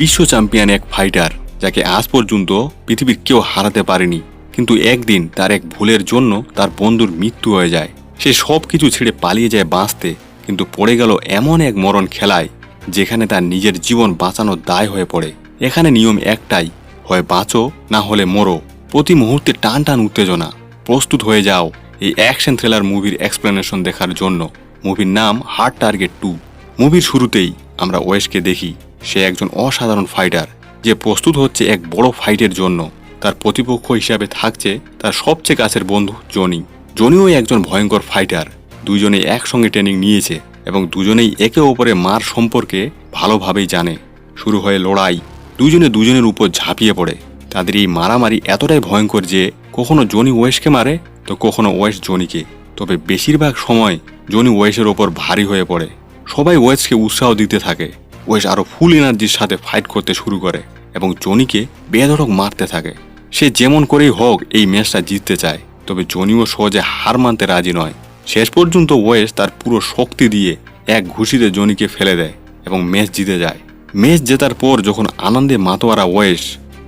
বিশ্ব চ্যাম্পিয়ন এক ফাইটার যাকে আজ পর্যন্ত পৃথিবীর কেউ হারাতে পারেনি। কিন্তু একদিন তার এক ভুলের জন্য তার বন্ধুর মৃত্যু হয়ে যায়। সে সব কিছু ছেড়ে পালিয়ে যায় বাঁচতে, কিন্তু পড়ে গেল এমন এক মরণ খেলায়, যেখানে তার নিজের জীবন বাঁচানোর দায় হয়ে পড়ে। এখানে নিয়ম একটাই, হয় বাঁচো, না হলে মরো। প্রতি মুহূর্তে টান টান উত্তেজনা। প্রস্তুত হয়ে যাও এই অ্যাকশন থ্রিলার মুভির এক্সপ্লেনেশন দেখার জন্য। মুভির নাম হার্ড টার্গেট টু মুভির শুরুতেই আমরা ওয়েসকে দেখি, সে একজন অসাধারণ ফাইটার যে প্রস্তুত হচ্ছে এক বড় ফাইটের জন্য। তার প্রতিপক্ষ হিসাবে থাকছে তার সবচেয়ে কাছের বন্ধু জনি। জনিও একজন ভয়ঙ্কর ফাইটার দুজনে একসঙ্গে ট্রেনিং নিয়েছে এবং দুজনেই একে অপরে মার সম্পর্কে ভালোভাবেই জানে। শুরু হয়ে লড়াই দুজনে দুজনের উপর ঝাঁপিয়ে পড়ে। তাদের এই মারামারি এতটাই ভয়ঙ্কর যে, কখনো জনি ওয়েসকে মারে তো কখনো ওয়েস জনিকে। তবে বেশিরভাগ সময় জনি ওয়েসের ওপর ভারী হয়ে পড়ে। সবাই ওয়েসকে উৎসাহ দিতে থাকে। ওয়েস আরও ফুল এনার্জির সাথে ফাইট করতে শুরু করে এবং জনিকে বেধড়ক মারতে থাকে। সে যেমন করেই হোক এই ম্যাচটা জিততে চায়, তবে জনিও সহজে হার মানতে রাজি নয়। শেষ পর্যন্ত ওয়েস তার পুরো শক্তি দিয়ে এক ঘুষিতে জনিকে ফেলে দেয় এবং ম্যাচ জিতে যায়। ম্যাচ জেতার পর যখন আনন্দে মাতোয়ারা ওয়েস,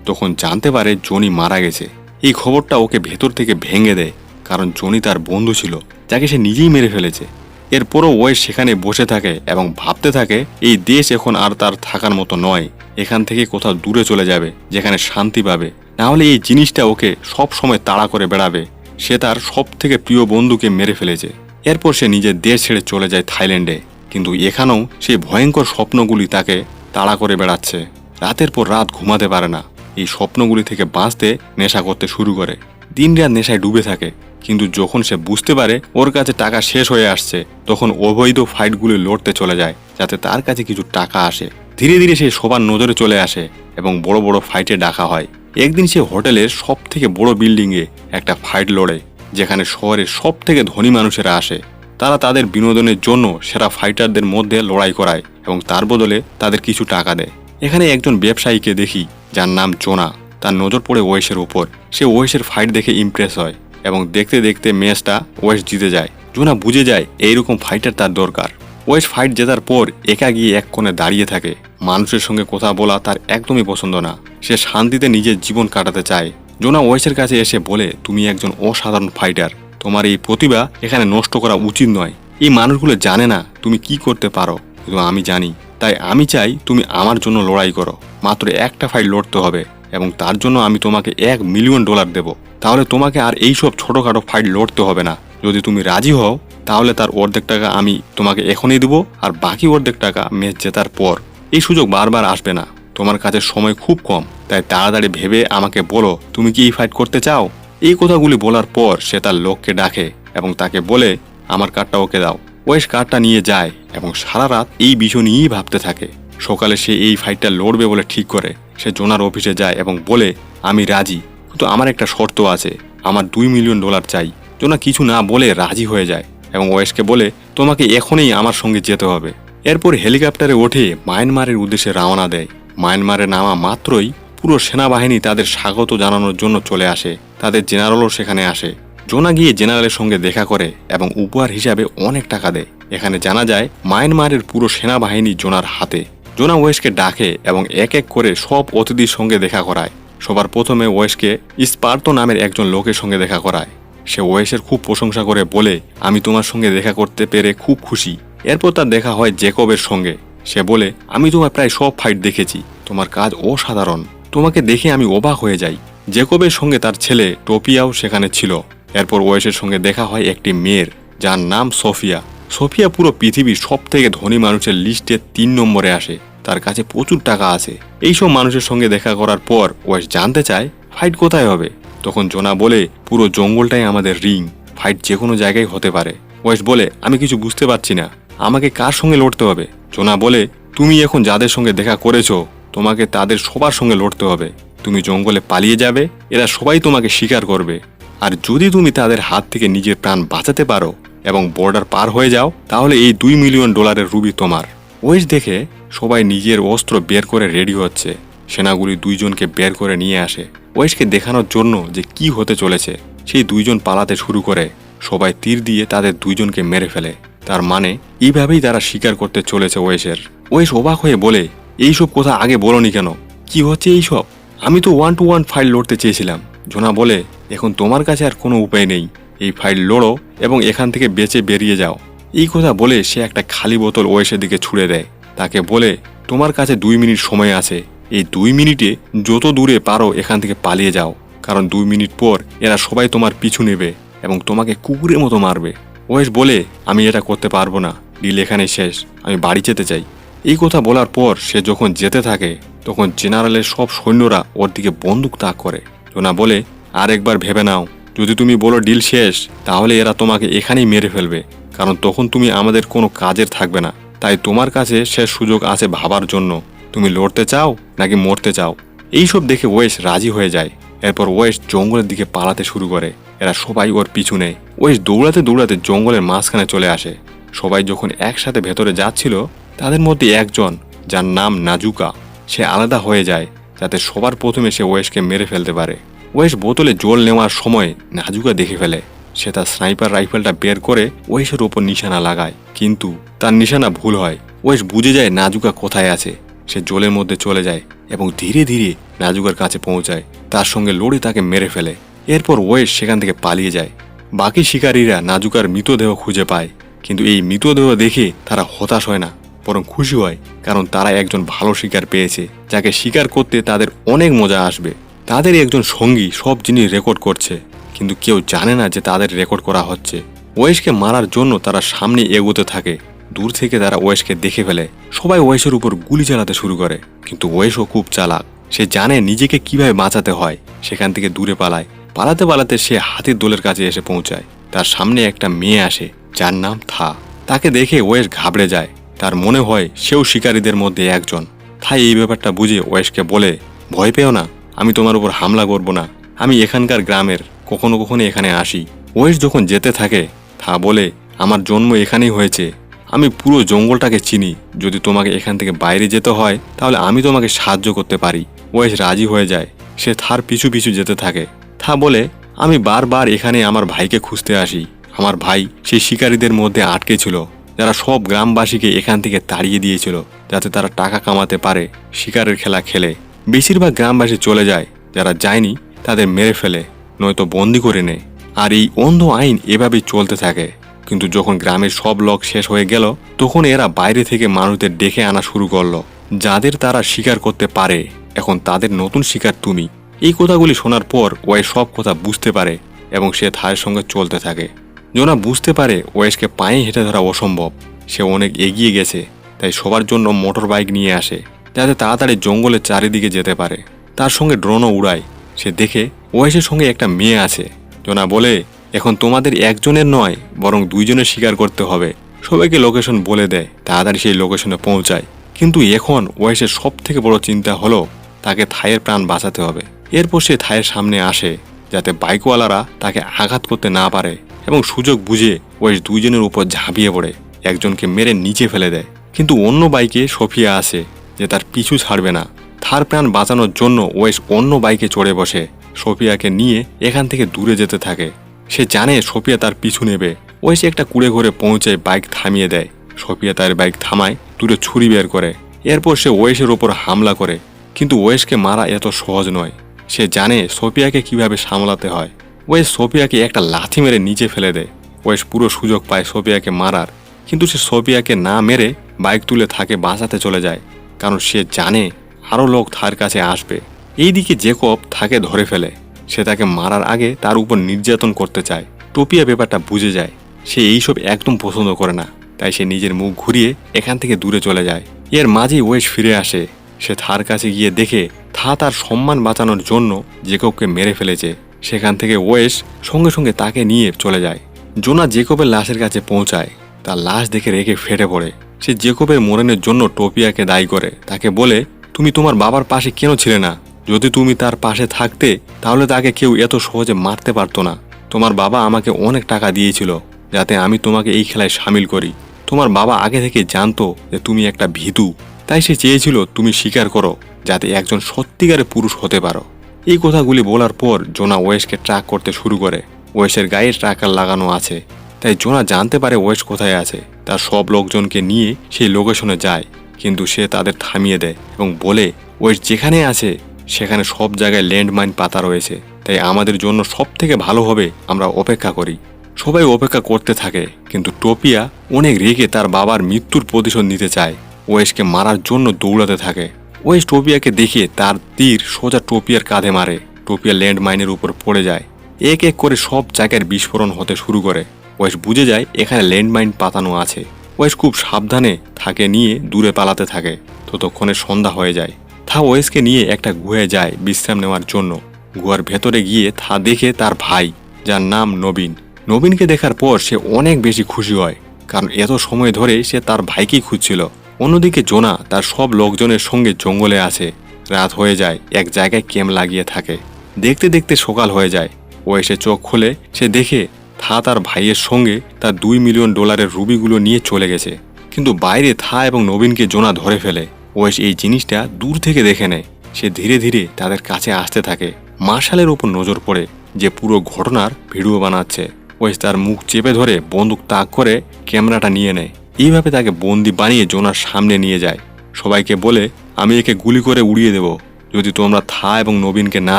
তখন জানতে পারে জনি মারা গেছে। এই খবরটা ওকে ভেতর থেকে ভেঙে দেয়, কারণ জনি তার বন্ধু ছিল, যাকে সে নিজেই মেরে ফেলেছে। এরপরও ওয়ে সেখানে বসে থাকে এবং ভাবতে থাকে, এই দেশ এখন আর তার থাকার মতো নয়। এখান থেকে কোথাও দূরে চলে যাবে, যেখানে শান্তি পাবে। না হলে এই জিনিসটা ওকে সব সময় তাড়া করে বেড়াবে। সে তার সব থেকে প্রিয় বন্ধুকে মেরে ফেলেছে। এরপর সে নিজের দেশ ছেড়ে চলে যায় থাইল্যান্ডে। কিন্তু এখানেও সেই ভয়ঙ্কর স্বপ্নগুলি তাকে তাড়া করে বেড়াচ্ছে। রাতের পর রাত ঘুমাতে পারে না। এই স্বপ্নগুলি থেকে বাঁচতে নেশা করতে শুরু করে। দিন রাত নেশায় ডুবে থাকে। কিন্তু যখন সে বুঝতে পারে ওর কাছে টাকা শেষ হয়ে আসছে, তখন অবৈধ ফাইটগুলি লড়তে চলে যায়, যাতে তার কাছে কিছু টাকা আসে। ধীরে ধীরে সে সবার নজরে চলে আসে এবং বড় বড় ফাইটে ডাকা হয়। একদিন সে হোটেলের সব থেকে বড় বিল্ডিংয়ে একটা ফাইট লড়ে, যেখানে শহরের সব থেকে ধনী মানুষেরা আসে। তারা তাদের বিনোদনের জন্য সেরা ফাইটারদের মধ্যে লড়াই করায় এবং তার বদলে তাদের কিছু টাকা দেয়। এখানে একজন ব্যবসায়ীকে দেখি, যার নাম জোনা। তার নজর পড়ে ওয়েসের উপর। সে ওয়েসের ফাইট দেখে ইমপ্রেস হয়। এবং দেখতে দেখতে ম্যাচটা ওয়েস্ট জিতে যায়। জোনা বুঝে যায় এইরকম ফাইটার তার দরকার। ওয়েস্ট ফাইট জেতার পর একা গিয়ে এক কোণে দাঁড়িয়ে থাকে। মানুষের সঙ্গে কথা বলা তার একদমই পছন্দ না। সে শান্তিতে নিজের জীবন কাটাতে চায়। জোনা ওয়েসের কাছে এসে বলে, তুমি একজন অসাধারণ ফাইটার তোমার এই প্রতিভা এখানে নষ্ট করা উচিত নয়। এই মানুষগুলো জানে না তুমি কি করতে পারো। কিন্তু আমি জানি। তাই আমি চাই তুমি আমার জন্য লড়াই করো। মাত্র একটা ফাইট লড়তে হবে এবং তার জন্য আমি তোমাকে এক মিলিয়ন ডলার দেব। তাহলে তোমাকে আর এইসব ছোটোখাটো ফাইট লড়তে হবে না। যদি তুমি রাজি হও, তাহলে তার অর্ধেক টাকা আমি তোমাকে এখনই দেবো আর বাকি অর্ধেক টাকা ম্যাচ জেতার পর। এই সুযোগ বারবার আসবে না। তোমার কাছে সময় খুব কম, তাই তাড়াতাড়ি ভেবে আমাকে বলো, তুমি কি এই ফাইট করতে চাও? এই কথাগুলি বলার পর সে তার লোককে ডাকে এবং তাকে বলে, আমার কার্ডটা ওকে দাও। ওয়েস কার্ডটা নিয়ে যায় এবং সারা রাত এই বিষয় নিয়েই ভাবতে থাকে। সকালে সে এই ফাইটটা লড়বে বলে ঠিক করে। সে জোনার অফিসে যায় এবং বলে, আমি রাজি। কিন্তু আমার একটা শর্ত আছে। আমার দুই মিলিয়ন ডলার চাই। জোনা কিছু না বলে রাজি হয়ে যায় এবং ওয়েসকে বলে, তোমাকে এখনই আমার সঙ্গে যেতে হবে। এরপর হেলিকপ্টারে ওঠে মায়ানমারের উদ্দেশ্যে রওনা দেয়। মায়ানমারে নামা মাত্রই পুরো সেনাবাহিনী তাদের স্বাগত জানানোর জন্য চলে আসে। তাদের জেনারেলও সেখানে আসে। জোনা গিয়ে জেনারেলের সঙ্গে দেখা করে এবং উপহার হিসাবে অনেক টাকা দেয়। এখানে জানা যায়, মায়ানমারের পুরো সেনাবাহিনী জোনার হাতে। জোনা ওয়েসকে ডাকে এবং এক এক করে সব অতিথির সঙ্গে দেখা করায়। সবার প্রথমে ওয়েসকে স্পার্তো নামের একজন লোকের সঙ্গে দেখা করায়। সে ওয়েসের খুব প্রশংসা করে বলে, আমি তোমার সঙ্গে দেখা করতে পেরে খুব খুশি। এরপর তার দেখা হয় জেকবের সঙ্গে। সে বলে, আমি তোমার প্রায় সব ফাইট দেখেছি। তোমার কাজ অসাধারণ। তোমাকে দেখে আমি অবাক হয়ে যাই। জেকবের সঙ্গে তার ছেলে টোপিয়াও সেখানে ছিল। এরপর ওয়েসের সঙ্গে দেখা হয় একটি মেয়ের, যার নাম সোফিয়া। সোফিয়া পুরো পৃথিবীর সব থেকে ধনী মানুষের লিস্টে তিন নম্বরে আসে। তার কাছে প্রচুর টাকা আছে। এইসব মানুষের সঙ্গে দেখা করার পর ওয়েস জানতে চায় ফাইট কোথায় হবে? তখন জোনা বলে, পুরো জঙ্গলটাই আমাদের রিং। ফাইট যে কোনো জায়গায় হতে পারে। ওয়েস বলে, আমি কিছু বুঝতে পারছি না। আমাকে কার সঙ্গে লড়তে হবে? জোনা বলে, তুমি এখন যাদের সঙ্গে দেখা করেছ, তোমাকে তাদের সবার সঙ্গে লড়তে হবে। তুমি জঙ্গলে পালিয়ে যাবে, এরা সবাই তোমাকে স্বীকার করবে। আর যদি তুমি তাদের হাত থেকে নিজের প্রাণ বাঁচাতে পারো এবং বর্ডার পার হয়ে যাও, তাহলে এই দুই মিলিয়ন ডলারের রুবি তোমার। ওয়েস দেখে সবাই নিজের অস্ত্র বের করে রেডি হচ্ছে। সেনাগুলি দুইজনকে বের করে নিয়ে আসে। ওয়েসকে দেখানোর জন্য যে কি হতে চলেছে, সেই দুইজন পালাতে শুরু করে। সবাই তীর দিয়ে তাদের দুইজনকে মেরে ফেলে। তার মানে এইভাবেই তারা স্বীকার করতে চলেছে ওয়েসের ওয়েস অবাক হয়ে বলে এইসব কথা আগে বলনি কেন? কি হচ্ছে এইসব আমি তো ওয়ান টু ওয়ান ফাইল লড়তে চেয়েছিলাম। জোনা বলে, এখন তোমার কাছে আর কোনো উপায় নেই। এই ফাইল লড়ো এবং এখান থেকে বেঁচে বেরিয়ে যাও। এই কথা বলে সে একটা খালি বোতল ওয়েসের দিকে ছুড়ে দেয়। তাকে বলে, তোমার কাছে দুই মিনিট সময় আছে। এই দুই মিনিটে যত দূরে পারো এখান থেকে পালিয়ে যাও। কারণ দুই মিনিট পর এরা সবাই তোমার পিছু নেবে এবং তোমাকে কুকুরের মতো মারবে। ওয়েস বলে, আমি এটা করতে পারব না। ডিল এখানে শেষ। আমি বাড়ি যেতে চাই। এই কথা বলার পর সে যখন যেতে থাকে, তখন জেনারেলের সব সৈন্যরা ওর দিকে বন্দুক তাক করে। জোনা বলে আর একবার ভেবে নাও। যদি তুমি বলো ডিল শেষ, তাহলে এরা তোমাকে এখানেই মেরে ফেলবে। কারণ তখন তুমি আমাদের কোনো কাজের থাকবে না। তাই তোমার কাছে শেষ সুযোগ আছে ভাবার জন্য। তুমি লড়তে চাও নাকি মরতে চাও? এইসব দেখে ওয়েস রাজি হয়ে যায়। এরপর ওয়েস জঙ্গলের দিকে পালাতে শুরু করে। এরা সবাই ওর পিছু নেয়। ওয়েস দৌড়াতে দৌড়াতে জঙ্গলের মাঝখানে চলে আসে। সবাই যখন একসাথে ভেতরে যাচ্ছিল, তাদের মধ্যে একজন, যার নাম নাজুকা, সে আলাদা হয়ে যায়, যাতে সবার প্রথমে সে ওয়েসকে মেরে ফেলতে পারে। ওয়েস বোতলে জল নেওয়ার সময় নাজুকা দেখে ফেলে। সে তার স্নাইপার রাইফেলটা বের করে ওয়েসের ওপর নিশানা লাগায়। কিন্তু তার নিশানা ভুল হয়। ওয়েস বুঝে যায় নাজুকা কোথায় আছে। সে জলের মধ্যে চলে যায় এবং ধীরে ধীরে নাজুকার কাছে পৌঁছায়। তার সঙ্গে লড়ে তাকে মেরে ফেলে। এরপর ওয়েস সেখান থেকে পালিয়ে যায়। বাকি শিকারীরা নাজুকার মৃতদেহ খুঁজে পায়। কিন্তু এই মৃতদেহ দেখে তারা হতাশ হয় না, বরং খুশি হয়, কারণ তারা একজন ভালো শিকার পেয়েছে, যাকে শিকার করতে তাদের অনেক মজা আসবে। তাদের একজন সঙ্গী সব জিনিস রেকর্ড করছে। কিন্তু কেউ জানে না যে তাদের রেকর্ড করা হচ্ছে। ওয়েসকে মারার জন্য তারা সামনে এগোতে থাকে। দূর থেকে তারা ওয়েসকে দেখে ফেলে। সবাই ওয়েসের উপর গুলি চালাতে শুরু করে। কিন্তু ওয়েসও খুব চালাক। সে জানে নিজেকে কীভাবে বাঁচাতে হয়। সেখান থেকে দূরে পালায়। পালাতে পালাতে সে হাতির দোলের কাছে এসে পৌঁছায়। তার সামনে একটা মেয়ে আসে, যার নাম থা। তাকে দেখে ওয়েস ঘাবড়ে যায়। তার মনে হয় সেও শিকারীদের মধ্যে একজন। থাই এই ব্যাপারটা বুঝে ওয়েসকে বলে, ভয় পেও না। আমি তোমার উপর হামলা করব না। আমি এখানকার গ্রামের কখনো কখনো এখানে আসি। ওয়েস যখন যেতে থাকে, তা বলে, আমার জন্ম এখানেই হয়েছে। আমি পুরো জঙ্গলটাকে চিনি। যদি তোমাকে এখান থেকে বাইরে যেতে হয়, তাহলে আমি তোমাকে সাহায্য করতে পারি। ওয়েস রাজি হয়ে যায়। সে থার পিছু পিছু যেতে থাকে। থা বলে, আমি বারবার এখানে আমার ভাইকে খুঁজতে আসি। আমার ভাই সেই শিকারীদের মধ্যে আটকে ছিল, যারা সব গ্রামবাসীকে এখান থেকে তাড়িয়ে দিয়েছিল, যাতে তারা টাকা কামাতে পারে, শিকারের খেলা খেলে। বেশিরভাগ গ্রামবাসী চলে যায়, যারা যায়নি, তাদের মেরে ফেলে। নয়তো বন্দি করে নেয়। আর এই অন্ধ আইন এভাবেই চলতে থাকে। কিন্তু যখন গ্রামের সব লোক শেষ হয়ে গেল, তখন এরা বাইরে থেকে মানুষদের ডেকে আনা শুরু করল, যাদের তারা স্বীকার করতে পারে। এখন তাদের নতুন শিকার তুমি। এই কথাগুলি শোনার পর ওয়াই সব কথা বুঝতে পারে এবং সে থায়ের সঙ্গে চলতে থাকে। জোনা বুঝতে পারে ওয়েসকে পায়ে হেঁটে ধরা অসম্ভব। সে অনেক এগিয়ে গেছে, তাই সবার জন্য মোটর বাইক নিয়ে আসে, যাতে তাড়াতাড়ি জঙ্গলের চারিদিকে যেতে পারে। তার সঙ্গে ড্রোনও উড়ায়। সে দেখে ওয়েসের সঙ্গে একটা মেয়ে আছে। জোনা বলে, এখন তোমাদের একজনের নয়, বরং দুইজনের স্বীকার করতে হবে। সবাইকে লোকেশন বলে দেয়, তাড়াতাড়ি সেই লোকেশনে পৌঁছায়। কিন্তু এখন ওয়েসের সব থেকে বড় চিন্তা হলো, তাকে থায়ের প্রাণ বাঁচাতে হবে। এরপর সে থায়ের সামনে আসে, যাতে বাইকওয়ালারা তাকে আঘাত করতে না পারে এবং সুযোগ বুঝে ওয়েস দুইজনের উপর ঝাঁপিয়ে পড়ে, একজনকে মেরে নিচে ফেলে দেয়। কিন্তু অন্য বাইকে সফিয়া আসে, যে তার পিছু ছাড়বে না। থার প্রাণ বাঁচানোর জন্য ওয়েস অন্য বাইকে চড়ে বসে। সফিয়াকে নিয়ে এখান থেকে দূরে যেতে থাকে। সে জানে সোফিয়া তার পিছু নেবে। ওয়েস একটা কুড়ে ঘরে পৌঁছে বাইক থামিয়ে দেয়। সোফিয়া তার বাইক থামায়, দূরে ছুরি বের করে। এরপর সে ওয়েসের ওপর হামলা করে। কিন্তু ওয়েসকে মারা এত সহজ নয়। সে জানে সোফিয়াকে কীভাবে সামলাতে হয়। ওয়েস সোফিয়াকে একটা লাথি মেরে নিচে ফেলে দেয়। ওয়েস পুরো সুযোগ পায় সোফিয়াকে মারার। কিন্তু সে সোফিয়াকে না মেরে বাইক তুলে থাকে বাঁচাতে চলে যায়। কারণ সে জানে আরও লোক তার কাছে আসবে। এইদিকে জেকব তাকে ধরে ফেলে। সে তাকে মারার আগে তার উপর নির্যাতন করতে চায়। টোপিয়া ব্যাপারটা বুঝে যায়। সে এইসব একদম পছন্দ করে না। তাই সে নিজের মুখ ঘুরিয়ে এখান থেকে দূরে চলে যায়। এর মাঝেই ওয়েস ফিরে আসে। সে থার কাছে গিয়ে দেখে থা তার সম্মান বাঁচানোর জন্য জেকবকে মেরে ফেলেছে। সেখান থেকে ওয়েস সঙ্গে সঙ্গে তাকে নিয়ে চলে যায়। জোনা জেকবের লাশের কাছে পৌঁছায়। তার লাশ দেখে রেখে ফেটে পড়ে। সে জেকবের মরণের জন্য টোপিয়াকে দায়ী করে। তাকে বলে, তুমি তোমার বাবার পাশে কেন ছিলে না? যদি তুমি তার পাশে থাকতে, তাহলে তাকে কেউ এত সহজে মারতে পারতো না। তোমার বাবা আমাকে অনেক টাকা দিয়েছিল, যাতে আমি তোমাকে এই খেলায় সামিল করি। তোমার বাবা আগে থেকে জানতো যে তুমি একটা ভীতু। তাই সে চেয়েছিল তুমি স্বীকার করো, যাতে একজন সত্যিকারের পুরুষ হতে পারো। এই কথাগুলি বলার পর জোনা ওয়েসকে ট্র্যাক করতে শুরু করে। ওয়েসের গায়ে ট্র্যাকার লাগানো আছে। তাই জোনা জানতে পারে ওয়েস কোথায় আছে। তার সব লোকজনকে নিয়ে সেই লোকেশনে যায়, কিন্তু সে তাদের থামিয়ে দেয় এবং বলে ওয়েস্ট যেখানে আছে সেখানে সব জায়গায় ল্যান্ডমাইন পাতা রয়েছে, তাই আমাদের জন্য সব থেকে ভালো হবে আমরা অপেক্ষা করি। সবাই অপেক্ষা করতে থাকে, কিন্তু টোপিয়া অনেক রেগে তার বাবার মৃত্যুর প্রতিশোধ নিতে চায়। ওয়েসকে মারার জন্য দৌড়াতে থাকে। ওয়েস টোপিয়াকে দেখে তার তীর সোজা টোপিয়ার কাঁধে মারে। টোপিয়া ল্যান্ডমাইনের উপর পড়ে যায়। এক এক করে সব জায়গার বিস্ফোরণ হতে শুরু করে। ওয়েস বুঝে যায় এখানে ল্যান্ডমাইন পাতানো আছে। ওয়েস খুব সাবধানে থাকে নিয়ে দূরে পালাতে থাকে। ততক্ষণে সন্ধ্যা হয়ে যায়। ওয়েসকে নিয়ে একটা গুহায় যায় বিশ্রাম নেওয়ার জন্য। গুহার ভেতরে গিয়ে থা দেখে তার ভাই, যার নাম নবীন। নবীনকে দেখার পর সে অনেক বেশি খুশি হয়, কারণ এত সময় ধরে সে তার ভাইকেই খুঁজছিল। অন্যদিকে জোনা তার সব লোকজনের সঙ্গে জঙ্গলে আছে। রাত হয়ে যায়, এক জায়গায় ক্যাম্প লাগিয়ে থাকে। দেখতে দেখতে সকাল হয়ে যায়। ও এসে চোখ খুলে, সে দেখে থা তার ভাইয়ের সঙ্গে তার দুই মিলিয়ন ডলারের রুবিগুলো নিয়ে চলে গেছে। কিন্তু বাইরে থা এবং নবীনকে জোনা ধরে ফেলে। ওয়েস এই জিনিসটা দূর থেকে দেখে নেয়। সে ধীরে ধীরে তাদের কাছে আসতে থাকে। মার্শালের ওপর নজর পড়ে যে পুরো ঘটনার ভিডিও বানাচ্ছে। ওয়েস তার মুখ চেপে ধরে বন্দুক তাক করে ক্যামেরাটা নিয়ে নেয়। এইভাবে তাকে বন্দি বানিয়ে জোনার সামনে নিয়ে যায়। সবাইকে বলে, আমি একে গুলি করে উড়িয়ে দেব। যদি তোমরা থা এবং নবীনকে না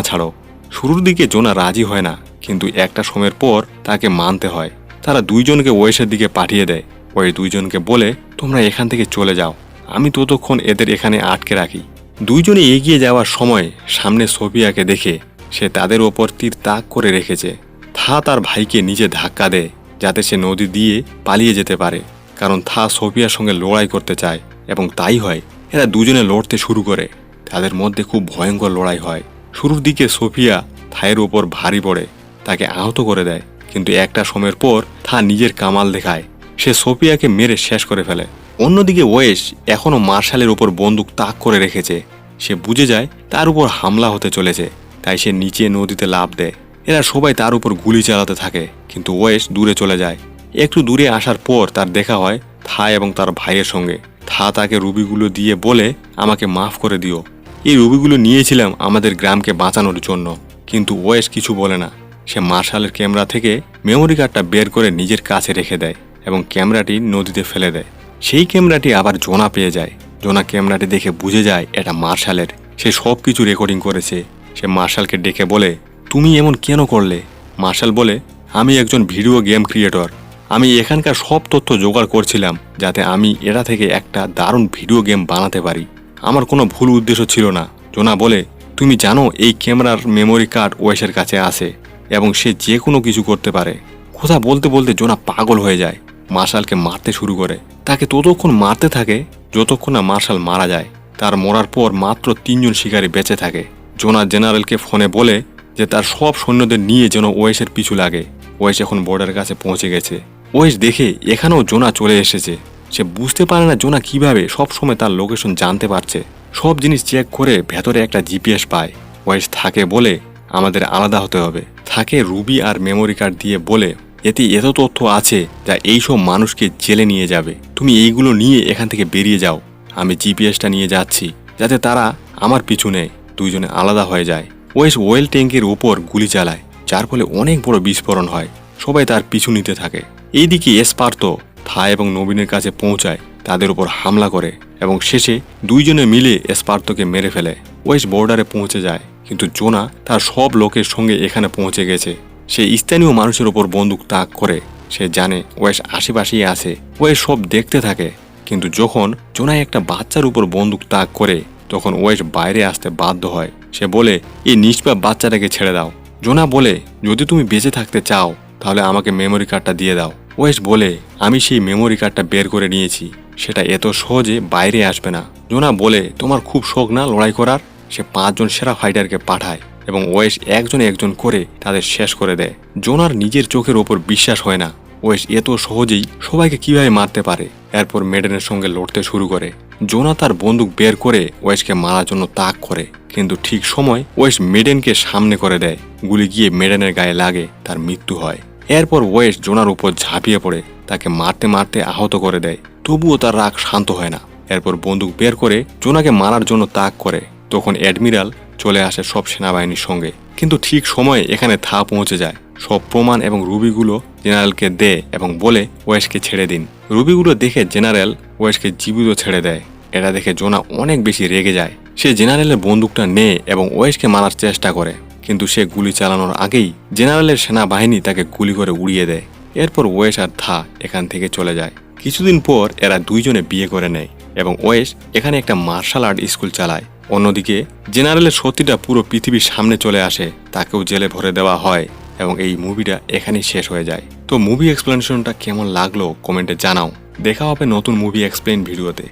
ছাড়ো। শুরুর দিকে জোনা রাজি হয় না, কিন্তু একটা সময়ের পর তাকে মানতে হয়। তারা দুইজনকে ওয়েসের দিকে পাঠিয়ে দেয়। ওই দুইজনকে বলে, তোমরা এখান থেকে চলে যাও। আমি ততক্ষণ এদের এখানে আটকে রাখি। দুইজনে এগিয়ে যাওয়ার সময় সামনে সোফিয়াকে দেখে সে তাদের ওপর তীর তাক করে রেখেছে। থা তার ভাইকে নিজে ধাক্কা দেয়, যাতে সে নদী দিয়ে পালিয়ে যেতে পারে, কারণ থা সোফিয়ার সঙ্গে লড়াই করতে চায় এবং তাই হয় এরা দুজনে লড়তে শুরু করে। তাদের মধ্যে খুব ভয়ঙ্কর লড়াই হয়। শুরুর দিকে সোফিয়া থায়ের ওপর ভারী পড়ে, তাকে আহত করে দেয়, কিন্তু একটা সময়ের পর থা নিজের কামাল দেখায়। সে সোফিয়াকে মেরে শেষ করে ফেলে। অন্যদিকে ওয়েস এখনও মার্শালের ওপর বন্দুক তাক করে রেখেছে। সে বুঝে যায় তার উপর হামলা হতে চলেছে, তাই সে নিচে নদীতে লাভ দেয়। এরা সবাই তার উপর গুলি চালাতে থাকে, কিন্তু ওয়েস দূরে চলে যায়। একটু দূরে আসার পর তার দেখা হয় থা এবং তার ভাইয়ের সঙ্গে। থা তাকে রুবিগুলো দিয়ে বলে, আমাকে মাফ করে দিও। এই রুবিগুলো নিয়েছিলাম আমাদের গ্রামকে বাঁচানোর জন্য। কিন্তু ওয়েস কিছু বলে না। সে মার্শালের ক্যামেরা থেকে মেমোরি কার্ডটা বের করে নিজের কাছে রেখে দেয় এবং ক্যামেরাটি নদীতে ফেলে দেয়। সেই ক্যামেরাটি আবার জোনা পেয়ে যায়। জোনা ক্যামেরাটি দেখে বুঝে যায় এটা মার্শালের। সে সব কিছু রেকর্ডিং করেছে। সে মার্শালকে ডেকে বলে, তুমি এমন কেন করলে? মার্শাল বলে, আমি একজন ভিডিও গেম ক্রিয়েটর। আমি এখানকার সব তথ্য জোগাড় করছিলাম যাতে আমি এটা থেকে একটা দারুণ ভিডিও গেম বানাতে পারি। আমার কোনো ভুল উদ্দেশ্য ছিল না। জোনা বলে, তুমি জানো এই ক্যামেরার মেমোরি কার্ড ওয়েসের কাছে আছে এবং সে যে কোনো কিছু করতে পারে। কথা বলতে বলতে জোনা পাগল হয়ে যায়। মার্শালকে মারতে শুরু করে। তাকে ততক্ষণ মারতে থাকে যতক্ষণ না মার্শাল মারা যায়। তার মরার পর মাত্র তিনজন শিকারী বেঁচে থাকে। জোনা জেনারেলকে ফোনে বলে যে তার সব সৈন্যদের নিয়ে যেন ওয়েসের পিছু লাগে। ওয়েস এখন বর্ডারের কাছে পৌঁছে গেছে। ওয়েস দেখে এখানেও জোনা চলে এসেছে। সে বুঝতে পারে না জোনা কীভাবে সবসময় তার লোকেশন জানতে পারছে। সব জিনিস চেক করে ভেতরে একটা জিপিএস পায়। ওয়েস থাকে বলে আমাদের আলাদা হতে হবে। থাকে রুবি আর মেমোরি কার্ড দিয়ে বলে এতে এত তথ্য আছে যা এইসব মানুষকে জেলে নিয়ে যাবে। তুমি এইগুলো নিয়ে এখান থেকে বেরিয়ে যাও। আমি জিপিএসটা নিয়ে যাচ্ছি, যাতে তারা আমার পিছু নেয় দুইজনে আলাদা হয়ে যায়। ওয়েস ওয়েল ট্যাঙ্কের ওপর গুলি চালায়, যার ফলে অনেক বড় বিস্ফোরণ হয়। সবাই তার পিছু নিতে থাকে। এইদিকে এসপার্ত থা এবং নবীনের কাছে পৌঁছায়, তাদের উপর হামলা করে এবং শেষে দুইজনে মিলে এসপার্তকে মেরে ফেলে। ওয়েস বর্ডারে পৌঁছে যায়, কিন্তু জোনা তার সব লোকের সঙ্গে এখানে পৌঁছে গেছে। সে স্থানীয় মানুষের ওপর বন্দুক তাক করে, সে জানে ওয়েস আশেপাশেই আছে। ওয়েস সব দেখতে থাকে, কিন্তু যখন জোনাই একটা বাচ্চার উপর বন্দুক তাক করে, তখন ওয়েস বাইরে আসতে বাধ্য হয়। সে বলে, এই নিষ্পাপ বাচ্চাটাকে ছেড়ে দাও। জোনা বলে, যদি তুমি বেঁচে থাকতে চাও, তাহলে আমাকে মেমোরি কার্ডটা দিয়ে দাও। ওয়েস বলে, আমি সেই মেমোরি কার্ডটা বের করে নিয়েছি। সেটা এত সহজে বাইরে আসবে না। জোনা বলে, তোমার খুব শখ না লড়াই করার? সে পাঁচজন সেরা ফাইটারকে পাঠায়। এবং ওয়েস একজন একজন করে তাদের শেষ করে দেয়। জোনার নিজের চোখের ওপর বিশ্বাস হয় না। ওয়েস এত সহজেই সবাইকে কীভাবে মারতে পারে? এরপর মেডেনের সঙ্গে লড়তে শুরু করে। জোনা তার বন্দুক বের করে ওয়েসকে মারার জন্য তাক করে। কিন্তু ঠিক সময় ওয়েস মেডেনকে সামনে করে দেয়। গুলি গিয়ে মেডেনের গায়ে লাগে, তার মৃত্যু হয়। এরপর ওয়েস জোনার উপর ঝাঁপিয়ে পড়ে। তাকে মারতে মারতে আহত করে দেয়। তবুও তার রাগ শান্ত হয় না। এরপর বন্দুক বের করে জোনাকে মারার জন্য তাক করে। তখন অ্যাডমিরাল চলে আসে সব সেনাবাহিনীর সঙ্গে। কিন্তু ঠিক সময়ে এখানে থা পৌঁছে যায়। সব প্রমাণ এবং রুবিগুলো জেনারেলকে দেয় এবং বলে ওয়েসকে ছেড়ে দিন। রুবিগুলো দেখে জেনারেল ওয়েসকে জীবিত ছেড়ে দেয়। এটা দেখে জোনা অনেক বেশি রেগে যায়। সে জেনারেলের বন্দুকটা নেয় এবং ওয়েসকে মারার চেষ্টা করে। কিন্তু সে গুলি চালানোর আগেই জেনারেলের সেনাবাহিনী তাকে গুলি করে উড়িয়ে দেয়। এরপর ওয়েস আর থা এখান থেকে চলে যায়। কিছুদিন পর এরা দুইজনে বিয়ে করে নেয়। এবং ওয়েস এখানে একটা মার্শাল আর্ট স্কুল চালায়। অন্যদিকে, জেনারেলের সত্যিটা পুরো পৃথিবীর সামনে চলে আসে, তাকেও জেলে ভরে দেওয়া হয় এবং এই মুভিটা এখানেই শেষ হয়ে যায়। তো মুভি এক্সপ্লেনেশনটা কেমন লাগল কমেন্টে জানাও। দেখা হবে নতুন মুভি এক্সপ্লেন ভিডিওতে।